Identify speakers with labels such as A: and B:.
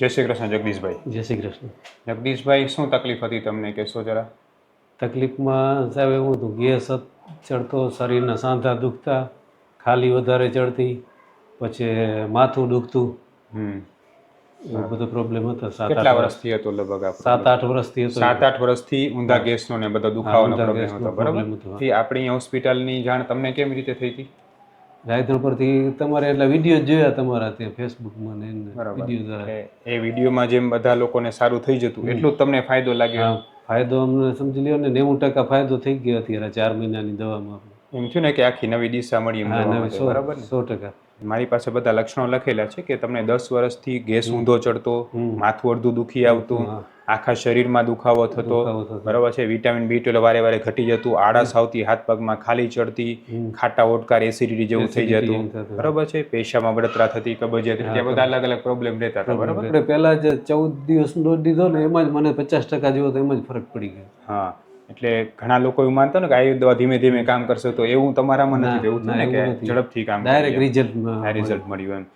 A: જય શ્રી કૃષ્ણ જગદીશભાઈ.
B: જય શ્રી કૃષ્ણ.
A: જગદીશભાઈ શું તકલીફ હતી તમને કહેશો જરા?
B: તકલીફમાં સાહેબ એવું હતું ગેસ ચડતો શરીરના સાંધા દુખતા ખાલી વધારે ચડતી પછી માથું દુખતું. એવું બધો પ્રોબ્લેમ હતો સાત
A: કેટલા
B: આઠ
A: વર્ષથી હતો લગભગ
B: સાત આઠ વર્ષથી હતો
A: સાત આઠ વર્ષથી ઊંધા ગેસનો ને બધો દુખાવાનો પ્રોબ્લેમ હતો બરાબર. આપણી હોસ્પિટલની જાણ તમને કેમ રીતે થઈ હતી?
B: રાયધણ પરથી તમારે એટલા વીડિયો જોયા તમારા તે ફેસબુકમાં ને વીડિયો દ્વારા.
A: એ વિડીયોમાં જેમ બધા લોકોને સારું થઈ જતું એટલું જ તમને ફાયદો લાગ્યો?
B: ફાયદો અમને સમજી લ્યો ને નેવું ટકા ફાયદો થઈ ગયો અત્યારે ચાર મહિનાની દવામાં.
A: એમ થયું ને કે આખી નવી દિશા મળી બરાબર
B: સો ટકા.
A: મારી પાસે બધા લક્ષણો લખેલા છે કે તમને દસ વર્ષથી ગેસ ઊંધો ચડતો માથું અડધું દુખી આવતું આખા શરીરમાં દુખાવો થતો. બરાબર છે? વિટામિન બી ટ્વેલ્વ વારે વારે ઘટી જતું આળસ આવતી હાથ પગમાં ખાલી ચડતી ખાટા ઓટકાર એસિડિટી જેવું થઈ જતું. બરોબર છે? પેશામાં બળતરા થતી કબજિયાત થતી, બધા અલગ અલગ પ્રોબ્લેમ રહેતા હતા. બરાબર?
B: પહેલા જે ચૌદ દિવસ ડોઝ દીધો ને એમાં જ મને પચાસ ટકા જેવો તો એમાં જ ફરક પડી ગયો.
A: હા. એટલે ઘણા લોકો એવું માનતા ને કે આયુર્વેદ દવા ધીમે ધીમે કામ કરશે તો એવું તમારામાં નથી એવું
B: ને
A: કે ઝડપથી કામ
B: ડાયરેક્ટ રિઝલ્ટ
A: રિઝલ્ટ મળ્યું એમ.